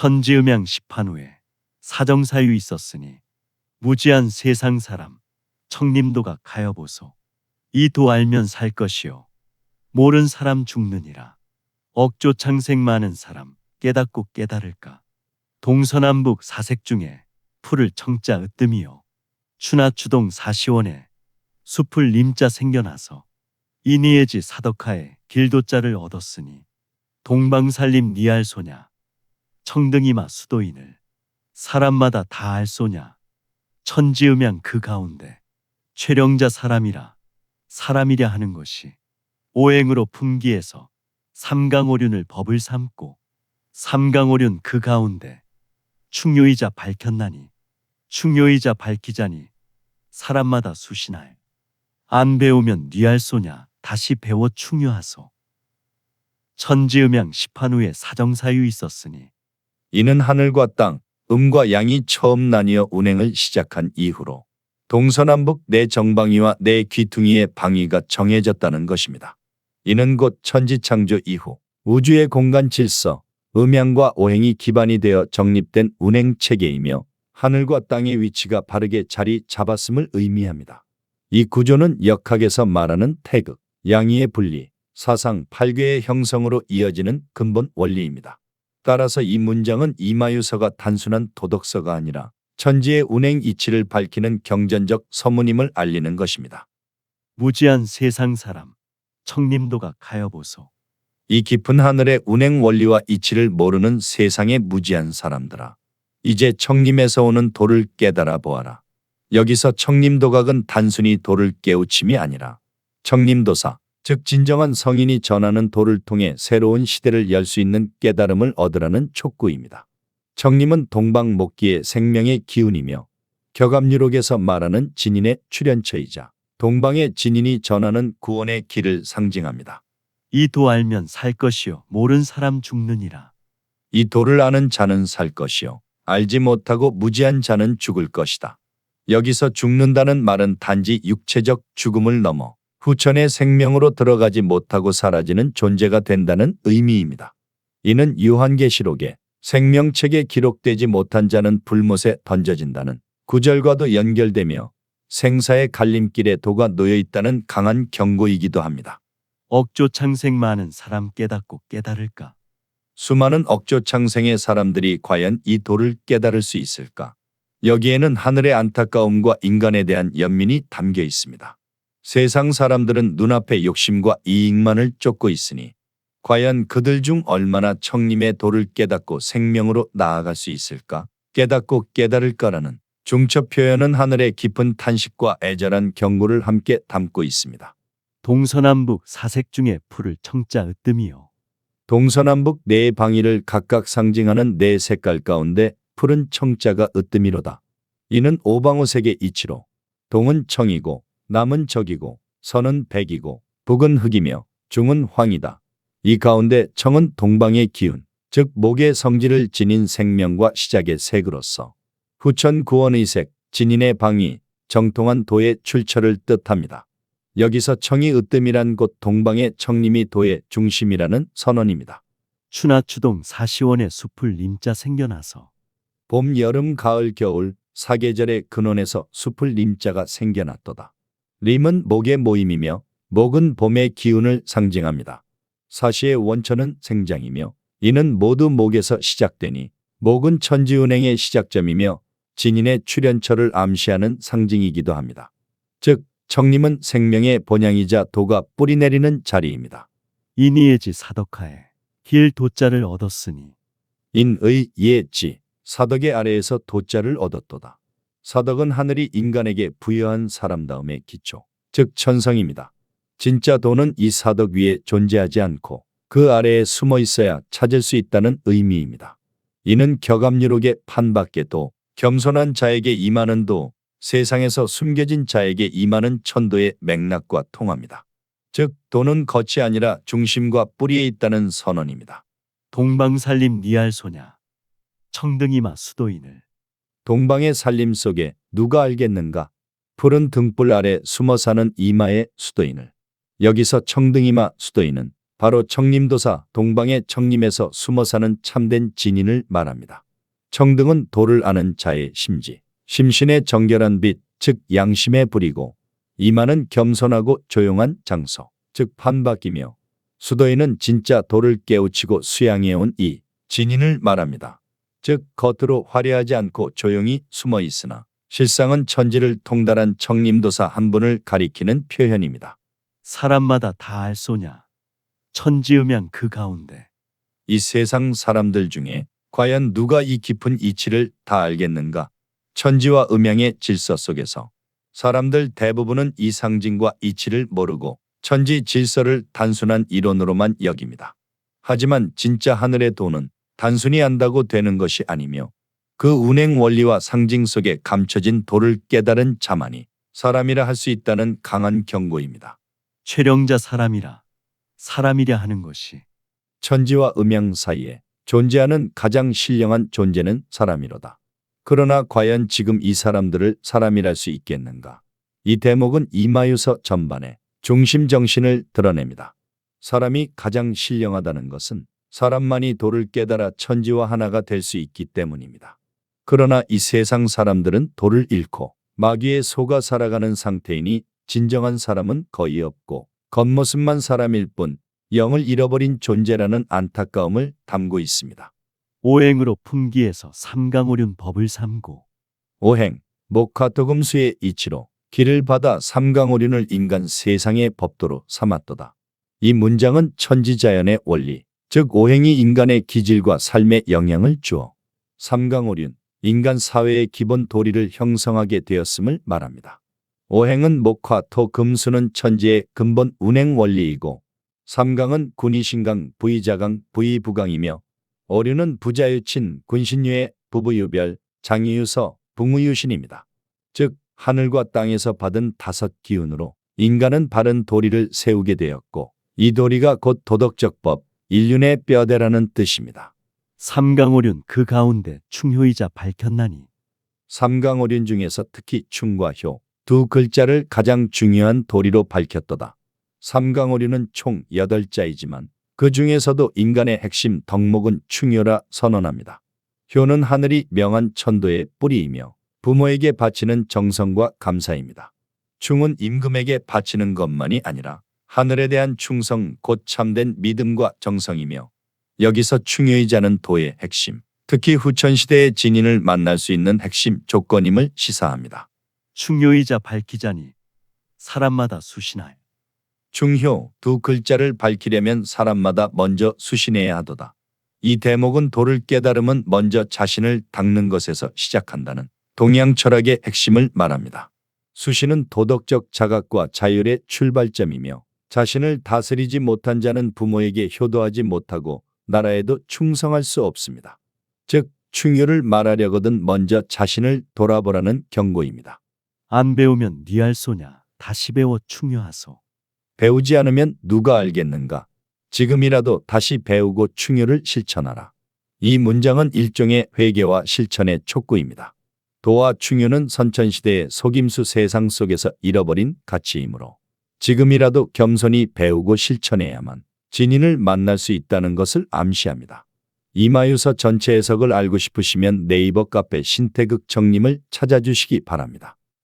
천지음양 시판 후에 사정사유 있었으니 무지한 세상 사람 청림도가 가여보소. 이 도 알면 살 것이요. 모른 사람 죽느니라. 억조 창생 많은 사람 깨닫고 깨달을까. 동서남북 사색 중에 풀을 청자 으뜸이요. 추나 추동 사시원에 숲을 님자 생겨나서 이니에지 사덕하에 길도자를 얻었으니 동방살림 니알 소냐 청등이마 수도인을 사람마다 다 알 소냐? 천지음양 그 가운데 최령자 사람이라 사람이랴 하는 것이 오행으로 품기에서 삼강오륜을 법을 삼고 삼강오륜 그 가운데 충요이자 밝혔나니 충요이자 밝히자니 사람마다 수신할 안 배우면 뉘알 소냐? 다시 배워 충요하소. 천지음양 시판 후에 사정사유 있었으니 이는 하늘과 땅, 음과 양이 처음 나뉘어 운행을 시작한 이후로 동서남북 내 정방위와 내 귀퉁이의 방위가 정해졌다는 것입니다. 이는 곧 천지창조 이후 우주의 공간 질서, 음양과 오행이 기반이 되어 정립된 운행 체계이며 하늘과 땅의 위치가 바르게 자리 잡았음을 의미합니다. 이 구조는 역학에서 말하는 태극, 양의의 분리, 사상, 팔괴의 형성으로 이어지는 근본 원리입니다. 따라서 이 문장은 이마유서가 단순한 도덕서가 아니라 천지의 운행 이치를 밝히는 경전적 서문임을 알리는 것입니다. 무지한 세상 사람 청림도가 가여보소 이 깊은 하늘의 운행 원리와 이치를 모르는 세상의 무지한 사람들아. 이제 청림에서 오는 도를 깨달아 보아라. 여기서 청림도각은 단순히 도를 깨우침이 아니라 청림도사, 즉 진정한 성인이 전하는 도를 통해 새로운 시대를 열 수 있는 깨달음을 얻으라는 촉구입니다. 청림은 동방목기의 생명의 기운이며 격압유록에서 말하는 진인의 출현처이자 동방의 진인이 전하는 구원의 길을 상징합니다. 이 도 알면 살 것이요 모른 사람 죽느니라 이 도를 아는 자는 살 것이요 알지 못하고 무지한 자는 죽을 것이다. 여기서 죽는다는 말은 단지 육체적 죽음을 넘어 후천의 생명으로 들어가지 못하고 사라지는 존재가 된다는 의미입니다. 이는 요한계시록에 생명책에 기록되지 못한 자는 불못에 던져진다는 구절과도 연결되며 생사의 갈림길에 도가 놓여 있다는 강한 경고이기도 합니다. 억조 창생 많은 사람 깨닫고 깨달을까 수많은 억조 창생의 사람들이 과연 이 도를 깨달을 수 있을까? 여기에는 하늘의 안타까움과 인간에 대한 연민이 담겨 있습니다. 세상 사람들은 눈앞의 욕심과 이익만을 쫓고 있으니 과연 그들 중 얼마나 청림의 도를 깨닫고 생명으로 나아갈 수 있을까? 깨닫고 깨달을까라는 중첩 표현은 하늘의 깊은 탄식과 애절한 경고를 함께 담고 있습니다. 동서남북 사색 중에 풀을 청자 으뜸이요 동서남북 네 방위를 각각 상징하는 네 색깔 가운데 푸른 청자가 으뜸이로다. 이는 오방오색의 이치로 동은 청이고 남은 적이고 서는 백이고 북은 흑이며 중은 황이다. 이 가운데 청은 동방의 기운, 즉 목의 성질을 지닌 생명과 시작의 색으로서 후천 구원의 색, 진인의 방위, 정통한 도의 출처를 뜻합니다. 여기서 청이 으뜸이란 곳 동방의 청림이 도의 중심이라는 선언입니다. 추나 추동 사시원의 숲을 님자 생겨나서 봄, 여름, 가을, 겨울 사계절의 근원에서 숲을 림자가 생겨났도다. 림은 목의 모임이며 목은 봄의 기운을 상징합니다. 사시의 원천은 생장이며 이는 모두 목에서 시작되니 목은 천지운행의 시작점이며 진인의 출현처를 암시하는 상징이기도 합니다. 즉 청림은 생명의 본향이자 도가 뿌리 내리는 자리입니다. 이니에지 사덕하에 길 도자를 얻었으니 인의 예지 사덕의 아래에서 도자를 얻었도다. 사덕은 하늘이 인간에게 부여한 사람다움의 기초, 즉 천성입니다. 진짜 도는 이 사덕 위에 존재하지 않고 그 아래에 숨어 있어야 찾을 수 있다는 의미입니다. 이는 격압유록의 판밖에 도, 겸손한 자에게 임하는 도, 세상에서 숨겨진 자에게 임하는 천도의 맥락과 통합니다. 즉 도는 겉이 아니라 중심과 뿌리에 있다는 선언입니다. 동방살림 니알 소냐 청등이마 수도인을 동방의 살림 속에 누가 알겠는가? 푸른 등불 아래 숨어 사는 이마의 수도인을. 여기서 청등이마 수도인은 바로 청림도사 동방의 청림에서 숨어 사는 참된 진인을 말합니다. 청등은 도를 아는 자의 심지, 심신의 정결한 빛, 즉 양심의 불이고 이마는 겸손하고 조용한 장소, 즉 판박이며 수도에는 진짜 도를 깨우치고 수양해온 이 진인을 말합니다. 즉 겉으로 화려하지 않고 조용히 숨어 있으나 실상은 천지를 통달한 청림도사 한 분을 가리키는 표현입니다. 사람마다 다 알 소냐. 천지음양 그 가운데 이 세상 사람들 중에 과연 누가 이 깊은 이치를 다 알겠는가? 천지와 음양의 질서 속에서 사람들 대부분은 이 상징과 이치를 모르고 천지 질서를 단순한 이론으로만 여깁니다. 하지만 진짜 하늘의 도는 단순히 안다고 되는 것이 아니며 그 운행 원리와 상징 속에 감춰진 도를 깨달은 자만이 사람이라 할 수 있다는 강한 경고입니다. 최령자 사람이라 사람이랴 하는 것이 천지와 음양 사이에 존재하는 가장 신령한 존재는 사람이로다. 그러나 과연 지금 이 사람들을 사람이랄 수 있겠는가? 이 대목은 이마유서 전반에 중심 정신을 드러냅니다. 사람이 가장 신령하다는 것은 사람만이 도를 깨달아 천지와 하나가 될 수 있기 때문입니다. 그러나 이 세상 사람들은 도를 잃고 마귀에 속아 살아가는 상태이니 진정한 사람은 거의 없고 겉모습만 사람일 뿐 영을 잃어버린 존재라는 안타까움을 담고 있습니다. 오행으로 품기에서 삼강오륜 법을 삼고 오행, 목화토금수의 이치로 길을 받아 삼강오륜을 인간 세상의 법도로 삼았도다. 이 문장은 천지자연의 원리, 즉 오행이 인간의 기질과 삶에 영향을 주어 삼강오륜, 인간 사회의 기본 도리를 형성하게 되었음을 말합니다. 오행은 목화, 토, 금수는 천지의 근본 운행 원리이고 삼강은 군이신강, 부의자강, 부의부강이며 오류는 부자유친, 군신유의 부부유별, 장유유서, 붕의유신입니다. 즉 하늘과 땅에서 받은 다섯 기운으로 인간은 바른 도리를 세우게 되었고 이 도리가 곧 도덕적 법, 인륜의 뼈대라는 뜻입니다. 삼강오륜 그 가운데 충효이자 밝혔나니 삼강오륜 중에서 특히 충과 효 두 글자를 가장 중요한 도리로 밝혔도다. 삼강오륜은 총 8자이지만 그 중에서도 인간의 핵심 덕목은 충효라 선언합니다. 효는 하늘이 명한 천도의 뿌리이며 부모에게 바치는 정성과 감사입니다. 충은 임금에게 바치는 것만이 아니라 하늘에 대한 충성 곧 참된 믿음과 정성이며 여기서 충효이자는 도의 핵심, 특히 후천시대의 진인을 만날 수 있는 핵심 조건임을 시사합니다. 충효이자 밝히자니 사람마다 수신하여 중효 두 글자를 밝히려면 사람마다 먼저 수신해야 하도다. 이 대목은 도를 깨달음은 먼저 자신을 닦는 것에서 시작한다는 동양 철학의 핵심을 말합니다. 수신은 도덕적 자각과 자율의 출발점이며 자신을 다스리지 못한 자는 부모에게 효도하지 못하고 나라에도 충성할 수 없습니다. 즉 충효를 말하려거든 먼저 자신을 돌아보라는 경고입니다. 안 배우면 니알 소냐 다시 배워 충효하소 배우지 않으면 누가 알겠는가? 지금이라도 다시 배우고 충효를 실천하라. 이 문장은 일종의 회개와 실천의 촉구입니다. 도와 충효는 선천시대의 속임수 세상 속에서 잃어버린 가치이므로 지금이라도 겸손히 배우고 실천해야만 진인을 만날 수 있다는 것을 암시합니다. 이마유서 전체 해석을 알고 싶으시면 네이버 카페 신태극 정님을 찾아주시기 바랍니다.